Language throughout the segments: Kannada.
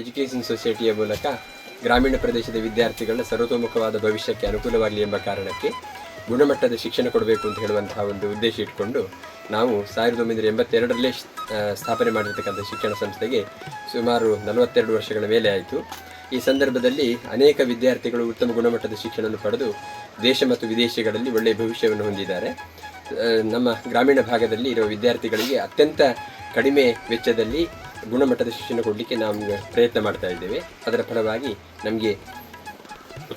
ಎಜುಕೇಷನ್ ಸೊಸೈಟಿಯ ಮೂಲಕ ಗ್ರಾಮೀಣ ಪ್ರದೇಶದ ವಿದ್ಯಾರ್ಥಿಗಳ ಸರ್ವತೋಮುಖವಾದ ಭವಿಷ್ಯಕ್ಕೆ ಅನುಕೂಲವಾಗಲಿ ಎಂಬ ಕಾರಣಕ್ಕೆ ಗುಣಮಟ್ಟದ ಶಿಕ್ಷಣ ಕೊಡಬೇಕು ಅಂತ ಹೇಳುವಂತಹ ಒಂದು ಉದ್ದೇಶ ಇಟ್ಕೊಂಡು ನಾವು ಸಾವಿರದ ಒಂಬೈನೂರ ಎಂಬತ್ತೆರಡರಲ್ಲೇ ಸ್ಥಾಪನೆ ಮಾಡಿರ್ತಕ್ಕಂಥ ಶಿಕ್ಷಣ ಸಂಸ್ಥೆಗೆ ಸುಮಾರು ನಲವತ್ತೆರಡು ವರ್ಷಗಳ ಮೇಲೆ ಆಯಿತು. ಈ ಸಂದರ್ಭದಲ್ಲಿ ಅನೇಕ ವಿದ್ಯಾರ್ಥಿಗಳು ಉತ್ತಮ ಗುಣಮಟ್ಟದ ಶಿಕ್ಷಣವನ್ನು ಪಡೆದು ದೇಶ ಮತ್ತು ವಿದೇಶಗಳಲ್ಲಿ ಒಳ್ಳೆಯ ಭವಿಷ್ಯವನ್ನು ಹೊಂದಿದ್ದಾರೆ. ನಮ್ಮ ಗ್ರಾಮೀಣ ಭಾಗದಲ್ಲಿ ಇರುವ ವಿದ್ಯಾರ್ಥಿಗಳಿಗೆ ಅತ್ಯಂತ ಕಡಿಮೆ ವೆಚ್ಚದಲ್ಲಿ ಗುಣಮಟ್ಟದ ಶಿಕ್ಷಣ ಕೊಡಲಿಕ್ಕೆ ನಾವು ಪ್ರಯತ್ನ ಮಾಡ್ತಾ ಇದ್ದೇವೆ. ಅದರ ಫಲವಾಗಿ ನಮಗೆ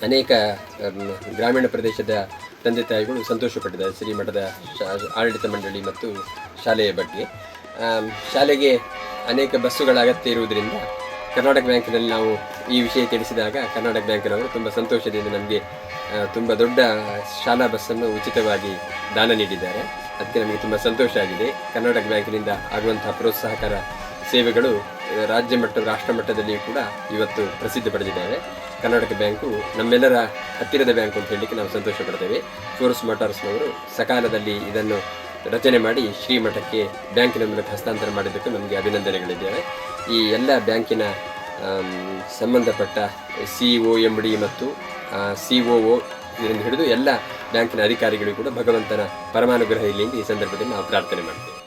ಅನೇಕ ಗ್ರಾಮೀಣ ಪ್ರದೇಶದ ತಂದೆ ತಾಯಿಗಳು ಸಂತೋಷಪಟ್ಟಿದ್ದಾರೆ ಶ್ರೀಮಠದ ಆಡಳಿತ ಮಂಡಳಿ ಮತ್ತು ಶಾಲೆಯ ಬಗ್ಗೆ. ಶಾಲೆಗೆ ಅನೇಕ ಬಸ್ಸುಗಳ ಅಗತ್ಯ ಇರುವುದರಿಂದ ಕರ್ನಾಟಕ ಬ್ಯಾಂಕಿನಲ್ಲಿ ನಾವು ಈ ವಿಷಯ ತಿಳಿಸಿದಾಗ ಕರ್ನಾಟಕ ಬ್ಯಾಂಕಿನವರು ತುಂಬ ಸಂತೋಷದಿಂದ ನಮಗೆ ತುಂಬ ದೊಡ್ಡ ಶಾಲಾ ಬಸ್ಸನ್ನು ಉಚಿತವಾಗಿ ದಾನ ನೀಡಿದ್ದಾರೆ. ಅದಕ್ಕೆ ನಮಗೆ ತುಂಬ ಸಂತೋಷ ಆಗಿದೆ. ಕರ್ನಾಟಕ ಬ್ಯಾಂಕಿನಿಂದ ಆಗುವಂತಹ ಪ್ರೋತ್ಸಾಹಕರ ಸೇವೆಗಳು ರಾಜ್ಯ ಮಟ್ಟ ರಾಷ್ಟ್ರ ಮಟ್ಟದಲ್ಲಿಯೂ ಕೂಡ ಇವತ್ತು ಪ್ರಸಿದ್ಧಿ ಪಡೆದಿದ್ದಾವೆ. ಕರ್ನಾಟಕ ಬ್ಯಾಂಕು ನಮ್ಮೆಲ್ಲರ ಹತ್ತಿರದ ಬ್ಯಾಂಕು ಅಂತ ಹೇಳಲಿಕ್ಕೆ ನಾವು ಸಂತೋಷ ಪಡ್ತೇವೆ. ಫೋರ್ಸ್ ಮೋಟಾರ್ಸ್ನವರು ಸಕಾಲದಲ್ಲಿ ಇದನ್ನು ರಚನೆ ಮಾಡಿ ಶ್ರೀಮಠಕ್ಕೆ ಬ್ಯಾಂಕಿನ ಮೂಲಕ ಹಸ್ತಾಂತರ ಮಾಡಿದ್ದಕ್ಕೂ ನಮಗೆ ಅಭಿನಂದನೆಗಳಿದ್ದೇವೆ. ಈ ಎಲ್ಲ ಬ್ಯಾಂಕಿನ ಸಂಬಂಧಪಟ್ಟ ಸಿ ಒ ಎಂ ಡಿ ಮತ್ತು ಸಿ ಒ ಇದರಿಂದ ಹಿಡಿದು ಎಲ್ಲ ಬ್ಯಾಂಕಿನ ಅಧಿಕಾರಿಗಳಿಗೂ ಕೂಡ ಭಗವಂತನ ಪರಮಾನುಗ್ರಹ ಇಲ್ಲಿ ಈ ಸಂದರ್ಭದಲ್ಲಿ ನಾವು ಪ್ರಾರ್ಥನೆ ಮಾಡ್ತೇವೆ.